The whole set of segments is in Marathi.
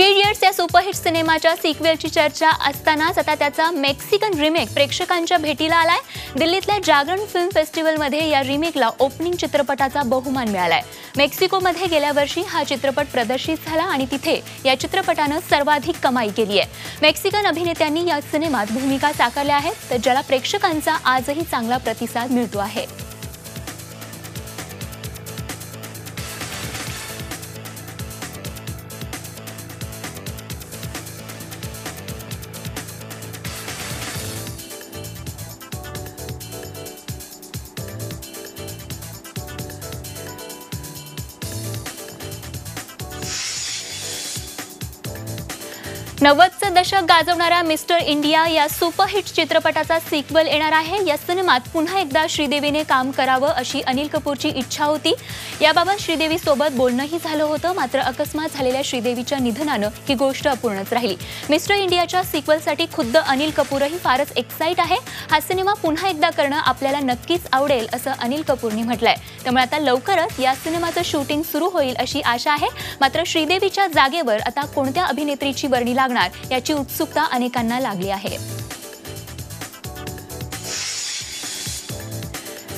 थ्री इडियट्स या सुपरहिट सिनेमाच्या सिक्वेलची चर्चा असतानाच आता त्याचा मेक्सिकन रिमेक प्रेक्षकांच्या भेटीला आलाय. दिल्लीतल्या जागरण फिल्म फेस्टिवलमध्ये या रिमेकला ओपनिंग चित्रपटाचा बहुमान मिळालाय. मेक्सिकोमध्ये गेल्या वर्षी हा चित्रपट प्रदर्शित झाला आणि तिथे या चित्रपटानं सर्वाधिक कमाई केली आहे. मेक्सिकन अभिनेत्यांनी या सिनेमात भूमिका साकारल्या आहेत तर ज्याला प्रेक्षकांचा आजही चांगला प्रतिसाद मिळतो आहे. नव्वदचं दशक गाजवणाऱ्या मिस्टर इंडिया या सुपरहिट चित्रपटाचा सिक्वल येणार आहे. या सिनेमात पुन्हा एकदा श्रीदेवीने काम करावं अशी अनिल कपूरची इच्छा होती. याबाबत श्रीदेवी सोबत बोलणंही झालं होतं मात्र अकस्मात झालेल्या श्रीदेवीच्या निधनानं ही गोष्ट अपूर्णच राहिली. मिस्टर इंडियाच्या सिक्वलसाठी खुद्द अनिल कपूरही फारच एक्साईट आहे. हा सिनेमा पुन्हा एकदा करणं आपल्याला नक्कीच आवडेल असं अनिल कपूरनी म्हटलंय. त्यामुळे आता लवकरच या सिनेमाचं शूटिंग सुरू होईल अशी आशा आहे. मात्र श्रीदेवीच्या जागेवर आता कोणत्या अभिनेत्रीची वर्णी लागणार याची उत्सुकता अनेकांना लागली आहे.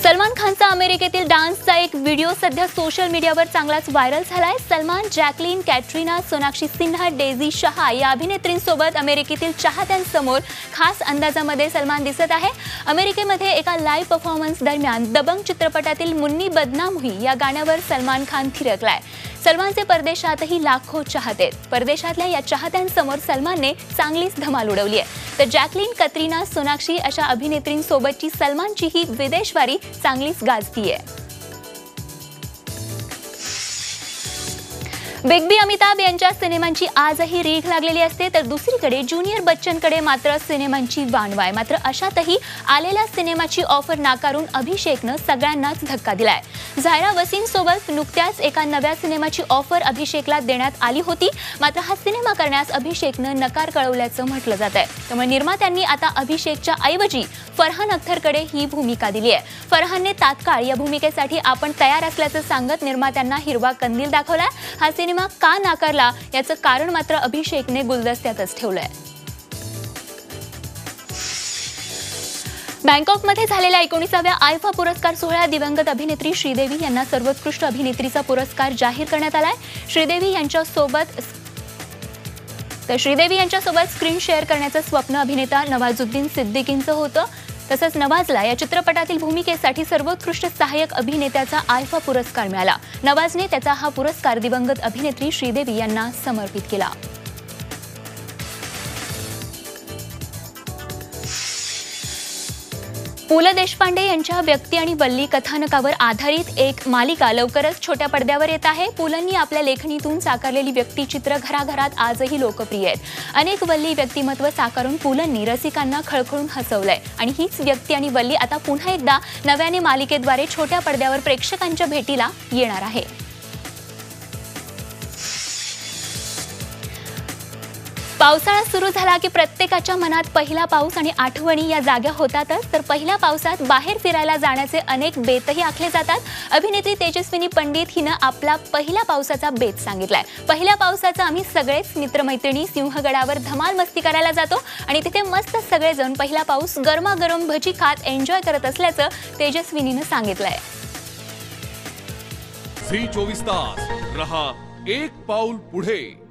सलमान खानचा अमेरिकेतील डान्सचा एक व्हिडिओ सध्या सोशल मीडियावर चांगलाच व्हायरल झालाय. Salman Jacqueline Katrina Sonakshi Sinha Daisy Shah या अभिनेत्रींसोबत अमेरिकेतील चाहत्यांसमोर खास अंदाजामध्ये सलमान दिसत आहे. अमेरिकेमध्ये एका लाईव्ह परफॉर्मन्स दरम्यान दबंग चित्रपटातील मुन्नी बदनाम हुई या गाण्यावर सलमान खान थिरकलाय. सलमानचे परदेशातही लाखो चाहते. परदेशातल्या या चाहत्यांसमोर सलमानने चांगलीच धमाल उडवली आहे. तर जॅकलिन कतरीना सोनाक्षी अशा अभिनेत्रींसोबतची सलमानची ही विदेशवारी चांगलीच गाजतीये. बिग बी अमिताभ यांच्या सिनेमांची आजही रीघ लागलेली असते. तर दुसरीकडे ज्युनियर बच्चनकडे मात्र सिनेमांची वाणवाय मात्र अशातही आलेल्या सिनेमाची ऑफर नाकारून अभिषेकनं सगळ्यांनाच धक्का दिलाय. झायरा वसीम सोबत नुकत्याच एका नव्या सिनेमाची ऑफर अभिषेकला देण्यात आली होती. मात्र हा सिनेमा करण्यास अभिषेकनं नकार कळवल्याचं म्हटलं जात आहे. त्यामुळे निर्मात्यांनी आता अभिषेकच्या ऐवजी फरहान अख्तरकडे ही भूमिका दिली आहे. फरहानने तात्काळ या भूमिकेसाठी आपण तयार असल्याचं सांगत निर्मात्यांना हिरवा कंदील दाखवला हा सिनेमा सिनेमा का नाकारला याचं कारण मात्र अभिषेकने गुलदस्त्यातच ठेवलंय. बँकॉकमध्ये झालेल्या एकोणीसाव्या आयफा पुरस्कार सोहळ्यात दिवंगत अभिनेत्री श्रीदेवी यांना सर्वोत्कृष्ट अभिनेत्रीचा पुरस्कार जाहीर करण्यात आलाय. श्रीदेवी यांच्यासोबत तर श्रीदेवी यांच्यासोबत स्क्रीन शेअर करण्याचं स्वप्न अभिनेता नवाजुद्दीन सिद्दीकींचं होतं. तसंच नवाजला या चित्रपटातील भूमिकेसाठी सर्वोत्कृष्ट सहाय्यक अभिनेत्याचा आयफा पुरस्कार मिळाला. नवाजने त्याचा हा पुरस्कार दिवंगत अभिनेत्री श्रीदेवी यांना समर्पित केला. पु ल देशपांडे यांच्या व्यक्ती आणि वल्ली कथानकावर आधारित एक मालिका लवकरच छोट्या पडद्यावर येत आहे. पुलंनी आपल्या लेखणीतून साकारलेली व्यक्तिचित्र घराघरात आजही लोकप्रिय आहेत. अनेक वल्ली व्यक्तिमत्व साकारून पुलंनी रसिकांना खळखळून हसवलंय. आणि हीच व्यक्ती आणि वल्ली आता पुन्हा एकदा नव्याने मालिकेद्वारे छोट्या पडद्यावर प्रेक्षकांच्या भेटीला येणार आहे. पावसाळा सुरू झाला की प्रत्येकाच्या मनात पहिला पाऊस आणि आठवणी या जाग्या होतातच. तर पहिल्या पावसात बाहेर फिरायला जाण्याचे अनेक बेतही आखले जातात. अभिनेत्री तेजस्विनी पंडित हिनं आपला पहिल्या पावसाचा बेत सांगितलाय. पहिल्या पावसाचा आम्ही सगळेच मित्रमैत्रिणी सिंहगडावर धमाल मस्ती करायला जातो आणि तिथे मस्त सगळेजण पहिला पाऊस गरमागरम भजी खात एन्जॉय करत असल्याचं तेजस्विनीनं सांगितलंय. झी चोवीस तास. रहा एक पाऊल पुढे.